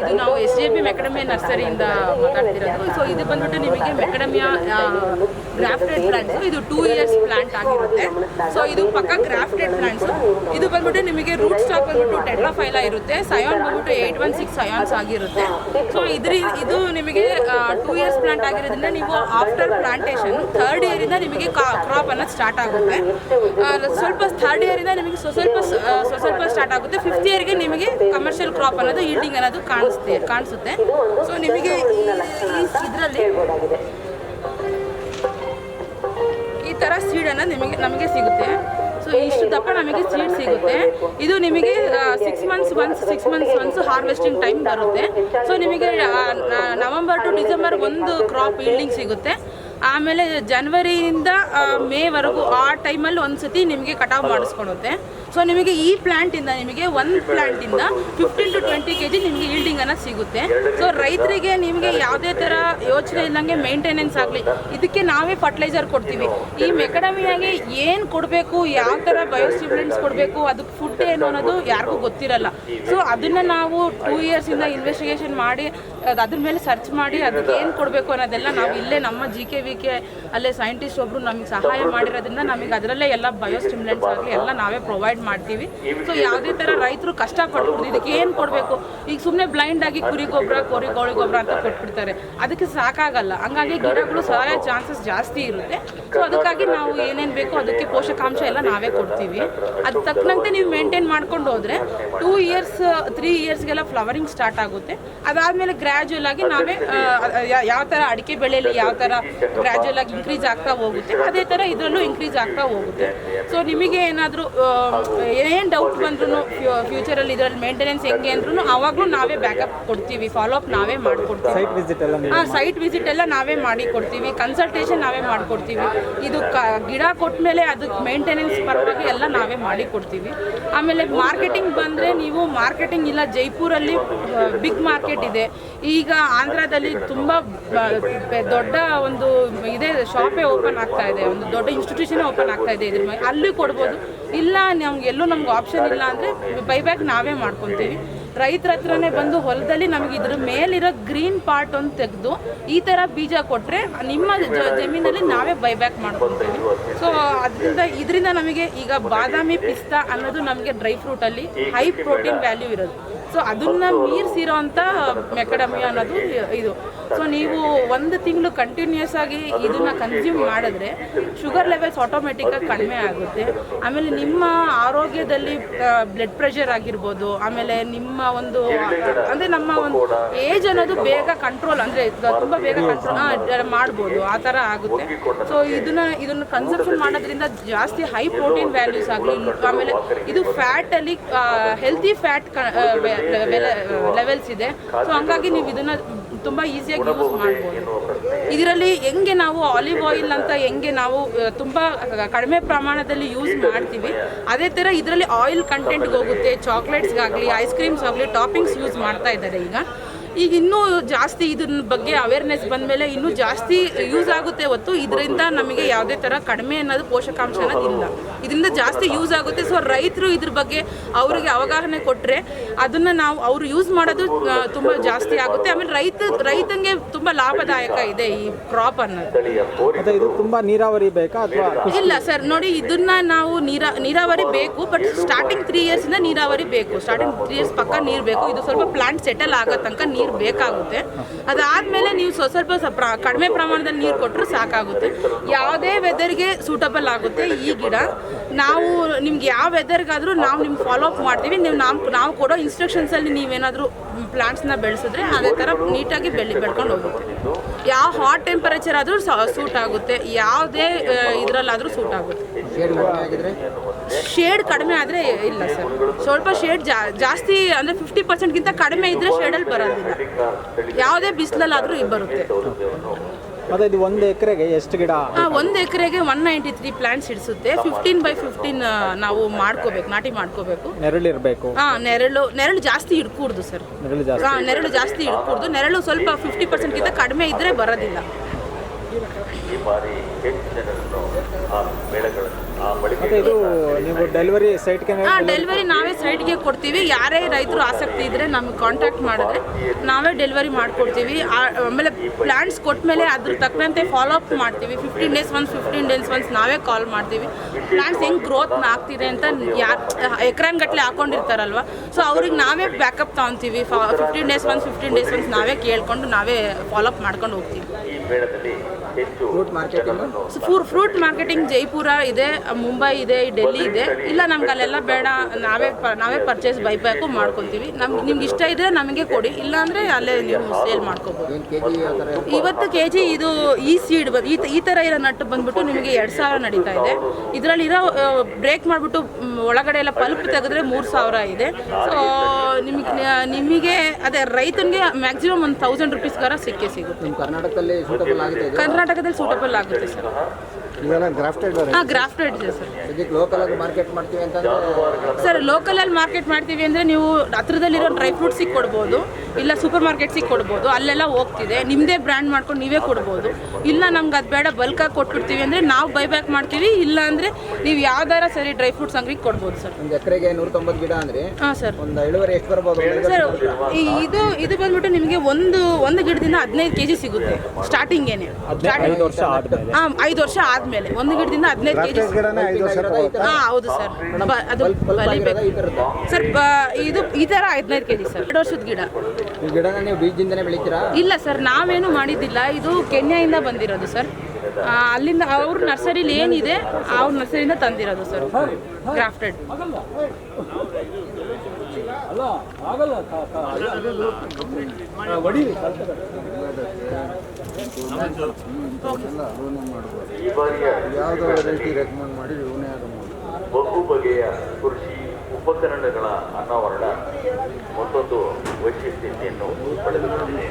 ಇದು ನಾವು S J P ಮೆಕಡಮಿಯಾ ನರ್ಸರಿಯಿಂದ ಮಾತಾಡ್ತಿರೋದು. ಸೊ ಇದು ಬಂದ್ಬಿಟ್ಟು ನಿಮಗೆ ಮೆಕಡಮಿಯಾ ಗ್ರಾಫ್ಟೆಡ್ ಪ್ಲಾಂಟ್ಸು, ಇದು ಟೂ ಇಯರ್ಸ್ ಪ್ಲಾಂಟ್ ಆಗಿರುತ್ತೆ. ಸೊ ಇದು ಪಕ್ಕ ಗ್ರಾಫ್ಟೆಡ್ ಪ್ಲಾಂಟ್ಸು. ಇದು ಬಂದ್ಬಿಟ್ಟು ನಿಮಗೆ ರೂಟ್ ಸ್ಟಾಕ್ ಬಂದ್ಬಿಟ್ಟು ಟೆಟ್ರಾಫೈಲ ಇರುತ್ತೆ ಸಯಾನ್ ಬಂದ್ಬಿಟ್ಟು ಏಯ್ಟ್ ಒನ್ ಸಿಕ್ಸ್ ಸಯಾನ್ಸ್ ಆಗಿರುತ್ತೆ. ಸೊ ಇದ್ರ, ಇದು ನಿಮಗೆ ಟೂ ಇಯರ್ಸ್ ಪ್ಲಾಂಟ್ ಆಗಿರೋದ್ರಿಂದ ನೀವು ಆಫ್ಟರ್ ಪ್ಲಾಂಟೇಶನ್ ಥರ್ಡ್ ಇಯರಿಂದ ನಿಮಗೆ ಕ್ರಾಪ್ ಅನ್ನೋದು ಸ್ಟಾರ್ಟ್ ಆಗುತ್ತೆ. ಸ್ವಲ್ಪ, ಥರ್ಡ್ ಇಯರಿಂದ ನಿಮಗೆ ಸ್ವ ಸ್ವಲ್ಪ ಸ್ವಲ್ಪ ಸ್ಟಾರ್ಟ್ ಆಗುತ್ತೆ. ಫಿಫ್ತ್ ಇಯರ್ಗೆ ನಿಮಗೆ ಕಮರ್ಷಿಯಲ್ ಕ್ರಾಪ್ ಅನ್ನೋದು ಈಲ್ಡಿಂಗ್ ಅನ್ನೋದು ಕಾಣಿಸುತ್ತೆ ಕಾಣಿಸುತ್ತೆ. ಸೊ ನಿಮಗೆ ಇದರಲ್ಲಿ ಈ ಥರ ಸೀಡ್ ಅನ್ನ ನಿಮಗೆ ನಮಗೆ ಸಿಗುತ್ತೆ. ಸೊ ಇಷ್ಟು ದಪ್ಪ ನಮಗೆ ಸೀಡ್ ಸಿಗುತ್ತೆ. ಇದು ನಿಮಗೆ six months once six months once harvesting time ಬರುತ್ತೆ. ಸೊ ನಿಮಗೆ ನವೆಂಬರ್ ಟು ಡಿಸೆಂಬರ್ ಒಂದು ಕ್ರಾಪ್ ಈಲ್ಡಿಂಗ್ ಸಿಗುತ್ತೆ. ಆಮೇಲೆ ಜನವರಿಯಿಂದ ಮೇವರೆಗೂ ಆ ಟೈಮಲ್ಲಿ ಒಂದ್ಸತಿ ನಿಮಗೆ ಕಟಾವು ಮಾಡಿಸ್ಕೊಳುತ್ತೆ. ಸೊ ನಿಮಗೆ ಈ ಪ್ಲ್ಯಾಂಟಿಂದ ನಿಮಗೆ ಒಂದು ಪ್ಲ್ಯಾಂಟಿಂದ fifteen to twenty K G ನಿಮಗೆ ಅನ್ನ ಸಿಗುತ್ತೆ. ಸೊ ರೈತರಿಗೆ ನಿಮಗೆ ಯಾವುದೇ ಥರ ಯೋಚನೆ ಇಲ್ಲಂಗೆ ಮೇಂಟೆನೆನ್ಸ್ ಆಗಲಿ, ಇದಕ್ಕೆ ನಾವೇ ಫರ್ಟಿಲೈಸರ್ ಕೊಡ್ತೀವಿ. ಈ ಮೆಕಡಮಿಯಾಗೆ ಏನು ಕೊಡಬೇಕು, ಯಾವ ಥರ ಬಯೋಸ್ಟಿಮ್ಯುಲೆಂಟ್ಸ್ ಕೊಡಬೇಕು ಅದಕ್ಕೆ ಫುಡ್ ಏನು ಅನ್ನೋದು ಯಾರಿಗೂ ಗೊತ್ತಿರಲ್ಲ. ಸೊ ಅದನ್ನು ನಾವು ಟೂ ಇಯರ್ಸಿಂದ ಇನ್ವೆಸ್ಟಿಗೇಷನ್ ಮಾಡಿ, ಅದ್- ಅದ್ರ ಮೇಲೆ ಸರ್ಚ್ ಮಾಡಿ ಅದಕ್ಕೆ ಏನು ಕೊಡಬೇಕು ಅನ್ನೋದೆಲ್ಲ ನಾವು ಇಲ್ಲೇ ನಮ್ಮ ಜಿ ಕೆ ವಿ ಕೆ ಅಲ್ಲೇ ಸೈಂಟಿಸ್ಟ್ ಒಬ್ಬರು ನಮಗೆ ಸಹಾಯ ಮಾಡಿರೋದ್ರಿಂದ ನಮಗೆ ಅದರಲ್ಲೇ ಎಲ್ಲ ಬಯೋಸ್ಟಿಮ್ಯುಲೆಂಟ್ಸ್ ಆಗಲಿ ಎಲ್ಲ ನಾವೇ ಪ್ರೊವೈಡ್ ಮಾಡ್ತೀವಿ. ಸೊ ಯಾವುದೇ ಥರ ರೈತರು ಕಷ್ಟ ಪಡ್ಬೋದು ಇದಕ್ಕೆ ಏನು ಕೊಡಬೇಕು? ಈಗ ಸುಮ್ಮನೆ ಬ್ಲೈಂಡ್ ಆಗಿ ಕುರಿ ಗೊಬ್ಬರ ಕೋರಿ ಕೋಳಿ ಗೊಬ್ಬರ ಅಂತ ಕೊಟ್ಬಿಡ್ತಾರೆ. ಅದಕ್ಕೆ ಸಾಕಾಗಲ್ಲ. ಹಂಗಾಗಿ ಗಿಡಗಳು ಸಾಯೋ ಚಾನ್ಸಸ್ ಜಾಸ್ತಿ ಇರುತ್ತೆ. ಸೊ ಅದಕ್ಕಾಗಿ ನಾವು ಏನೇನು ಬೇಕೋ ಅದಕ್ಕೆ ಪೋಷಕಾಂಶ ಎಲ್ಲ ನಾವೇ ಕೊಡ್ತೀವಿ. ಅದು ತಕ್ಕನಂತೆ ನೀವು ಮೇಂಟೈನ್ ಮಾಡ್ಕೊಂಡು ಹೋದರೆ ಟೂ ಇಯರ್ಸ್ ತ್ರೀ ಇಯರ್ಸ್ಗೆಲ್ಲ ಫ್ಲವರಿಂಗ್ ಸ್ಟಾರ್ಟ್ ಆಗುತ್ತೆ. ಅದಾದಮೇಲೆ ಗ್ರ್ಯಾಜುಯಲ್ ಆಗಿ ನಾವೇ ಯಾವ ಥರ ಅಡಿಕೆ ಬೆಳೆಯಲ್ಲಿ ಯಾವ ಥರ ಗ್ರ್ಯಾಜುಯಲ್ ಆಗಿ ಇನ್ಕ್ರೀಸ್ ಆಗ್ತಾ ಹೋಗುತ್ತೆ, ಅದೇ ಥರ ಇದರಲ್ಲೂ ಇನ್ಕ್ರೀಸ್ ಆಗ್ತಾ ಹೋಗುತ್ತೆ. ಸೊ ನಿಮಗೆ ಏನಾದರೂ ಏನು ಡೌಟ್ ಬಂದ್ರೂ ಫ್ಯೂಚರಲ್ಲಿ ಇದರಲ್ಲಿ ಮೇಂಟೆನೆನ್ಸ್ ಹೆಂಗೆ ಅಂದ್ರೂ ಆವಾಗಲೂ ನಾವೇ ಬ್ಯಾಕಪ್ ಕೊಡ್ತೀವಿ ಫಾಲೋ ಅಪ್ ನಾವೇ ಮಾಡಿಕೊಡ್ತೀವಿ. ಹಾಂ ಸೈಟ್ ವಿಸಿಟ್ ಎಲ್ಲ ನಾವೇ ಮಾಡಿ ಕೊಡ್ತೀವಿ ಕನ್ಸಲ್ಟೇಷನ್ ನಾವೇ ಮಾಡಿಕೊಡ್ತೀವಿ. ಇದು ಕ ಗಿಡ ಕೊಟ್ಟ ಮೇಲೆ ಅದಕ್ಕೆ ಮೇಂಟೆನೆನ್ಸ್ ಪರವಾಗಿ ಎಲ್ಲ ನಾವೇ ಮಾಡಿ ಕೊಡ್ತೀವಿ ಆಮೇಲೆ ಮಾರ್ಕೆಟಿಂಗ್ ಬಂದರೆ ನೀವು ಮಾರ್ಕೆಟಿಂಗ್ ಇಲ್ಲ ಜೈಪುರಲ್ಲಿ ಬಿಗ್ ಮಾರ್ಕೆಟ್ ಇದೆ. ಈಗ ಆಂಧ್ರದಲ್ಲಿ ತುಂಬ ದೊಡ್ಡ ಒಂದು ಇದೇ ಶಾಪೇ ಓಪನ್ ಆಗ್ತಾ ಇದೆ ಒಂದು ದೊಡ್ಡ ಇನ್ಸ್ಟಿಟ್ಯೂಷನ್ ಓಪನ್ ಆಗ್ತಾ ಇದೆ ಇದ್ರ ಮೇಲೆ ಅಲ್ಲಿ ಕೊಡ್ಬೋದು. ಇಲ್ಲ ನಮ್ಗೆ ಎಲ್ಲೂ ನಮ್ಗೆ ಆಪ್ಷನ್ ಇಲ್ಲ ಅಂದರೆ ಬೈಬ್ಯಾಕ್ ನಾವೇ ಮಾಡ್ಕೊತೀವಿ. ರೈತರ ಹತ್ರನೇ ಬಂದು ಹೊಲದಲ್ಲಿ ನಮಗೆ ಇದ್ರ ಮೇಲಿರೋ ಗ್ರೀನ್ ಪಾರ್ಟ್ ಒಂದು ತೆಗೆದು ಈ ಥರ ಬೀಜ ಕೊಟ್ಟರೆ ನಿಮ್ಮ ಜಮೀನಲ್ಲಿ ನಾವೇ ಬೈಬ್ಯಾಕ್ ಮಾಡ್ಕೊತೀವಿ. ಸೊ ಅದರಿಂದ ಇದರಿಂದ ನಮಗೆ ಈಗ ಬಾದಾಮಿ ಪಿಸ್ತಾ ಅನ್ನೋದು ನಮಗೆ ಡ್ರೈ ಫ್ರೂಟಲ್ಲಿ ಹೈ ಪ್ರೋಟೀನ್ ವ್ಯಾಲ್ಯೂ ಇರೋದು. ಸೊ ಅದನ್ನ ಮೀರಿಸಿರೋ ಅಂಥ ಮೆಕಡಮಿ ಅನ್ನೋದು ಇದು. ಸೊ ನೀವು ಒಂದು ತಿಂಗಳು ಕಂಟಿನ್ಯೂಸ್ ಆಗಿ ಇದನ್ನ ಕನ್ಸ್ಯೂಮ್ ಮಾಡಿದ್ರೆ ಶುಗರ್ ಲೆವೆಲ್ಸ್ ಆಟೋಮೆಟಿಕ್ಕಾಗಿ ಕಡಿಮೆ ಆಗುತ್ತೆ. ಆಮೇಲೆ ನಿಮ್ಮ ಆರೋಗ್ಯದಲ್ಲಿ ಬ್ಲಡ್ ಪ್ರೆಷರ್ ಆಗಿರ್ಬೋದು, ಆಮೇಲೆ ನಿಮ್ಮ ಒಂದು, ಅಂದರೆ ನಮ್ಮ ಒಂದು ಏಜ್ ಅನ್ನೋದು ಬೇಗ ಕಂಟ್ರೋಲ್ ಅಂದರೆ ತುಂಬ ಬೇಗ ಕಂಟ್ರೋಲ್ ಮಾಡ್ಬೋದು, ಆ ಥರ ಆಗುತ್ತೆ. ಸೊ ಇದನ್ನ ಇದನ್ನ ಕನ್ಸಂಪ್ಷನ್ ಮಾಡೋದ್ರಿಂದ ಜಾಸ್ತಿ ಹೈ ಪ್ರೋಟೀನ್ ವ್ಯಾಲ್ಯೂಸ್ ಆಗಲಿ, ಆಮೇಲೆ ಇದು ಫ್ಯಾಟಲ್ಲಿ ಹೆಲ್ತಿ ಫ್ಯಾಟ್ ಲೆವೆಲ್ಸ್ ಇದೆ ಸೊ ಹಂಗಾಗಿ ನೀವು ಇದನ್ನ ತುಂಬ ಈಸಿಯಾಗಿ ಯೂಸ್ ಮಾಡ್ಬೋದು. ಇದರಲ್ಲಿ ಹೆಂಗೆ ನಾವು ಆಲಿವ್ ಆಯಿಲ್ ಅಂತ ಹೆಂಗೆ ನಾವು ಆ, ತುಂಬ ಕಡಿಮೆ ಪ್ರಮಾಣದಲ್ಲಿ ಯೂಸ್ ಮಾಡ್ತೀವಿ. ಅದೇ ಥರ ಇದರಲ್ಲಿ ಆಯಿಲ್ ಕಂಟೆಂಟ್ಗೆ ಹೋಗುತ್ತೆ ಚಾಕ್ಲೇಟ್ಸ್ಗಾಗಲಿ ಐಸ್ ಕ್ರೀಮ್ಸ್ ಆಗಲಿ ಟಾಪಿಂಗ್ಸ್ ಯೂಸ್ ಮಾಡ್ತಾ ಇದ್ದಾರೆ ಈಗ. ಈಗ ಇನ್ನೂ ಜಾಸ್ತಿ ಇದ್ರ ಬಗ್ಗೆ ಅವೇರ್ನೆಸ್ ಬಂದ ಮೇಲೆ ಇನ್ನೂ ಜಾಸ್ತಿ ಯೂಸ್ ಆಗುತ್ತೆ ಹೊತ್ತು ಇದರಿಂದ ನಮಗೆ ಯಾವುದೇ ಥರ ಕಡಿಮೆ ಅನ್ನೋದು ಪೋಷಕಾಂಶ ಅನ್ನೋದು ಇಲ್ಲ. ಇದರಿಂದ ಜಾಸ್ತಿ ಯೂಸ್ ಆಗುತ್ತೆ. ಸೊ ರೈತರು ಇದ್ರ ಬಗ್ಗೆ ಅವರಿಗೆ ಅವಗಾಹನೆ ಕೊಟ್ಟರೆ ಅದನ್ನು ನಾವು ಅವರು ಯೂಸ್ ಮಾಡೋದು ತುಂಬ ಜಾಸ್ತಿ ಆಗುತ್ತೆ. ಆಮೇಲೆ ರೈತ ರೈತಂಗೆ ತುಂಬ ಲಾಭದಾಯಕ ಇದೆ ಈ ಕ್ರಾಪ್ ಅನ್ನೋದು. ಇದು ತುಂಬಾ ನೀರಾವರಿ ಬೇಕಾ ಅಥವಾ ಇಲ್ಲ ಸರ್ ನೋಡಿ ಇದನ್ನ ನಾವು ನೀರಾ ನೀರಾವರಿ ಬೇಕು ಬಟ್ ಸ್ಟಾರ್ಟಿಂಗ್ ತ್ರೀ ಇಯರ್ಸಿಂದ ನೀರಾವರಿ ಬೇಕು. ಸ್ಟಾರ್ಟಿಂಗ್ ತ್ರೀ ಇಯರ್ಸ್ ಪಕ್ಕ ನೀರು ಬೇಕು. ಇದು ಸ್ವಲ್ಪ ಪ್ಲಾಂಟ್ ಸೆಟಲ್ ಆಗೋ ತನಕ ನೀರು ಬೇಕಾಗುತ್ತೆ. ಅದಾದಮೇಲೆ ನೀವು ಸ್ವ ಸ್ವಲ್ಪ ಸ- ಪ್ರ- ಕಡಿಮೆ ಪ್ರಮಾಣದಲ್ಲಿ ನೀರು ಕೊಟ್ಟರು ಸಾಕಾಗುತ್ತೆ. ಯಾವುದೇ ವೆದರ್ಗೆ ಸೂಟಬಲ್ ಆಗುತ್ತೆ ಈ ಗಿಡ. ನಾವು ನಿಮ್ಗೆ ಯಾವ ವೆದರ್ಗಾದರೂ ನಾವು ನಿಮ್ಗೆ ಫಾಲೋ ಅಪ್ ಮಾಡ್ತೀವಿ. ನೀವು ನಾವು ನಾವು ಕೊಡೋ ಇನ್ಸ್ಟ್ರಕ್ಷನ್ಸಲ್ಲಿ ನೀವೇನಾದರೂ ಪ್ಲಾಂಟ್ಸ್ನ ಬೆಳೆಸಿದ್ರೆ ಅದೇ ಥರ ನೀಟಾಗಿ ಬೆಳಿ ಬೆಳ್ಕೊಂಡು ಹೋಗುತ್ತೆ. ಯಾವ ಹಾಟ್ ಟೆಂಪರೇಚರ್ ಆದರೂ ಸೂಟ್ ಆಗುತ್ತೆ. ಯಾವುದೇ ಇದರಲ್ಲಾದರೂ ಸೂಟ್ ಆಗುತ್ತೆ. ಶೇಡ್ ಕಡಿಮೆ ಆದರೆ ಇಲ್ಲ ಸರ್ ಸ್ವಲ್ಪ ಶೇಡ್ ಜಾಸ್ತಿ ಅಂದರೆ ಫಿಫ್ಟಿ ಪರ್ಸೆಂಟ್ಗಿಂತ ಕಡಿಮೆ ಇದ್ದರೆ ಶೇಡಲ್ಲಿ ಬರೋದಿಲ್ಲ. ಯಾವುದೇ ಬಿಸಿಲಲ್ಲಾದರೂ ಬರುತ್ತೆ. ಮತ್ತೆ ಇದು ಒಂದು ಎಕರೆಗೆ ಎಷ್ಟು ಗಿಡ? ಒಂದು ಎಕರೆಗೆ ಒನ್ ನೈಂಟಿ ತ್ರೀ ಪ್ಲಾಂಟ್ಸ್ ಇಡಿಸುತ್ತೆ ಫಿಫ್ಟೀನ್ ಬೈ ಫಿಫ್ಟೀನ್ ನಾವು ಮಾಡ್ಕೋಬೇಕು ನಾಟಿ ಮಾಡ್ಕೋಬೇಕು. ನೆರಳು ಇರಬೇಕು. ಹಾ ನೆರಳು ನೆರಳು ಜಾಸ್ತಿ ಹಿಡ್ಕೂಡ್ದು ಸರ್. ನೆರಳು ಜಾಸ್ತಿ. ನೆರಳು ಜಾಸ್ತಿ ಹಿಡ್ಕೂಡ್ದು. ನೆರಳು ಸ್ವಲ್ಪ ಫಿಫ್ಟಿ ಪರ್ಸೆಂಟ್ಗಿಂತ ಕಡಿಮೆ ಇದ್ರೆ ಬರೋದಿಲ್ಲ. ಈ ಬಾರಿ ಹೆಚ್ಚು ಜನರನ್ನು ಆ ಮೇಳಗಳನ್ನು ಆ ಮತ್ತೆ ಮಳಿಗೆ ಇದು ನೀವು ಡೆಲಿವರಿ ಸೈಟ್ಗೆ ಹಾಂ ಡೆಲಿವರಿ ನಾವೇ ಸೈಟ್ಗೆ ಕೊಡ್ತೀವಿ. ಯಾರೇ ರೈತರು ಆಸಕ್ತಿ ಇದ್ರೆ ನಮಗೆ ಕಾಂಟ್ಯಾಕ್ಟ್ ಮಾಡಿದ್ರೆ ನಾವೇ ಡೆಲಿವರಿ ಮಾಡಿಕೊಡ್ತೀವಿ. ಆಮೇಲೆ ಪ್ಲ್ಯಾನ್ಸ್ ಕೊಟ್ಮೇಲೆ ಅದ್ರ ತಕ್ಕಂತೆ ಫಾಲೋ ಅಪ್ ಮಾಡ್ತೀವಿ. Fifteen days once fifteen days once ನಾವೇ ಕಾಲ್ ಮಾಡ್ತೀವಿ. ಪ್ಲ್ಯಾನ್ಸ್ ಹೆಂಗೆ ಗ್ರೋತ್ ಆಗ್ತಿದೆ ಅಂತ ಯಾರು ಎಕ್ರಾನ್ ಗಟ್ಟಲೆ ಹಾಕೊಂಡಿರ್ತಾರಲ್ವ? ಸೊ ಅವ್ರಿಗೆ ನಾವೇ backup ತೊಗೊತೀವಿ. Fifteen days once fifteen days once ನಾವೇ ಕೇಳ್ಕೊಂಡು ನಾವೇ ಫಾಲೋ ಅಪ್ ಮಾಡ್ಕೊಂಡು ಹೋಗ್ತೀವಿ. ಫ್ರೂಟ್ ಮಾರ್ಕೆಟಿಂಗ್ ಜೈಪುರ ಇದೆ ಮುಂಬೈ ಇದೆ ಡೆಲ್ಲಿ ಇದೆ. ಇಲ್ಲ ನಮ್ಗೆ ಅಲ್ಲೆಲ್ಲ ಬೇಡ ನಾವೇ ಪ- ನಾವೇ ಪರ್ಚೇಸ್ ಬೈಬ್ಯಾಕು ಮಾಡ್ಕೊತೀವಿ ನಮ್ಗೆ ನಿಮ್ಗೆ ಇಷ್ಟ ಇದ್ರೆ ನಮಗೆ ಕೊಡಿ. ಇಲ್ಲಾಂದರೆ ಅಲ್ಲೇ ನೀವು ಸೇಲ್ ಮಾಡ್ಕೋಬೋದು. ಇವತ್ತು ಕೆ ಜಿ ಇದು ಈ ಸೀಡ್ ಈ ತ- ಈ ಥರ ಇರೋ ನಟ್ಟು ಬಂದ್ಬಿಟ್ಟು ನಿಮಗೆ ಎರಡು ಸಾವಿರ ನಡೀತಾ ಇದೆ. ಇದರಲ್ಲಿರೋ ಬ್ರೇಕ್ ಮಾಡಿಬಿಟ್ಟು ಒಳಗಡೆ ಎಲ್ಲ ಪಲ್ಪ್ ತೆಗೆದ್ರೆ ಮೂರು ಸಾವಿರ ಇದೆ. ಸೊ ನಿಮಗೆ ನಿಮಗೆ ಅದೇ ರೈತನಿಗೆ ಮ್ಯಾಕ್ಸಿಮಮ್ ಒಂದು ತೌಸಂಡ್ ರುಪೀಸ್ಗಾರ ಸಿಕ್ಕೇ ಸಿಗುತ್ತೆ. ಕರ್ನಾಟಕದಲ್ಲಿ ಕರ್ನಾಟಕದಲ್ಲಿ ಸೂಟಬಲ್ ಆಗುತ್ತೆ ಸರ್. ಇವೆಲ್ಲ ಗ್ರಾಫ್ಟೆಡ್ ಹಾಂ ಗ್ರಾಫ್ಟೆಡ್ ಇದೆ ಸರ್. ಇದಕ್ಕೆ ಲೋಕಲ್ ಮಾರ್ಕೆಟ್ ಮಾಡ್ತೀವಿ ಅಂತಂದ್ರೆ ಸರ್ ಲೋಕಲಲ್ಲಿ ಮಾರ್ಕೆಟ್ ಮಾಡ್ತೀವಿ ಅಂದರೆ ನೀವು ಹತ್ರದಲ್ಲಿರೋ ಡ್ರೈ ಫ್ರೂಟ್ಸಿಗೆ ಕೊಡ್ಬೋದು ಇಲ್ಲ ಸೂಪರ್ ಮಾರ್ಕೆಟ್ಸಿಗೆ ಕೊಡ್ಬೋದು ಅಲ್ಲೆಲ್ಲ ಹೋಗ್ತಿದೆ. ನಿಮ್ಮದೇ ಬ್ರ್ಯಾಂಡ್ ಮಾಡ್ಕೊಂಡು ನೀವೇ ಕೊಡ್ಬೋದು. ಇಲ್ಲ ನಮ್ಗೆ ಅದು ಬೇಡ ಬಲ್ಕಾಗಿ ಕೊಟ್ಬಿಡ್ತೀವಿ ಅಂದರೆ ನಾವು ಬೈಬ್ಯಾಕ್ ಮಾಡ್ತೀವಿ ಇಲ್ಲ ಅಂದರೆ ನೀವು ಯಾವ್ದಾರ ಸರಿ ಡ್ರೈ ಫ್ರೂಟ್ಸ್ ಅಂಗಡಿಗೆ ಕೊಡ್ಬೋದು ಸರ್. ಒಂದು ಎಕರೆಗೆ ನೂರ ತೊಂಬತ್ತು ಗಿಡ ಅಂದರೆ ಹಾಂ ಸರ್. ಒಂದು ಇಳುವರಿ ಎಷ್ಟು ಬರ್ಬೋದು ಸರ್ ಈ- ಇದು ಇದು ಬಂದ್ಬಿಟ್ಟು ನಿಮಗೆ ಒಂದು ಒಂದು ಗಿಡದಿಂದ ಹದಿನೈದು ಕೆ ಜಿ ಸಿಗುತ್ತೆ ಸ್ಟಾರ್ಟಿಂಗೇನೆ ಐದು ವರ್ಷ ಆದಮೇಲೆ. ಹಾಂ ಐದು ವರ್ಷ ಆದಮೇಲೆ. ಒಂದು ಗಿಡದಿಂದ ಹದಿನೈದು ಕೆ ಜಿ ಹಾಂ ಹೌದು ಸರ್. ಬ- ಅದು ಬಲಿಬೇಕು. ಸರ್ ಬ- ಇದು ಈ ತರ ಹದಿನೈದು ಕೆ ಜಿ ಸರ್. ಎರಡು ವರ್ಷದ ಗಿಡ. ಈ ಗಿಡನ ನೀವು ಬೀಜದಿಂದನೇ ಬೆಳಿತೀರಾ? ಇಲ್ಲ ಸರ್ ನಾವೇನು ಮಾಡಿದ್ದಿಲ್ಲ. ಇದು ಕೆನ್ಯಾಯಿಂದ ಬಂದಿರೋದು ಸರ್. ಅಲ್ಲಿಂದ ಅವ್ರ ನರ್ಸರಿಲಿ ಏನಿದೆ ಅವ್ರ ನರ್ಸರಿಯಿಂದ ತಂದಿರೋದು ಸರ್. ಗ್ರಾಫ್ಟೆಡ್ ಈ ಯಾವುದೋ ವೆರೈಟಿ ರೆಕಮೆಂಡ್ ಮಾಡಿ ಬಹು ಬಗೆಯ ಕೃಷಿ ಉಪಕರಣಗಳ ಅನಾವರಣ, ಮತ್ತೊಂದು ವೈಶಿಷ್ಟ್ಯತೆಯನ್ನು ಪಡೆದುಕೊಂಡಿದೆ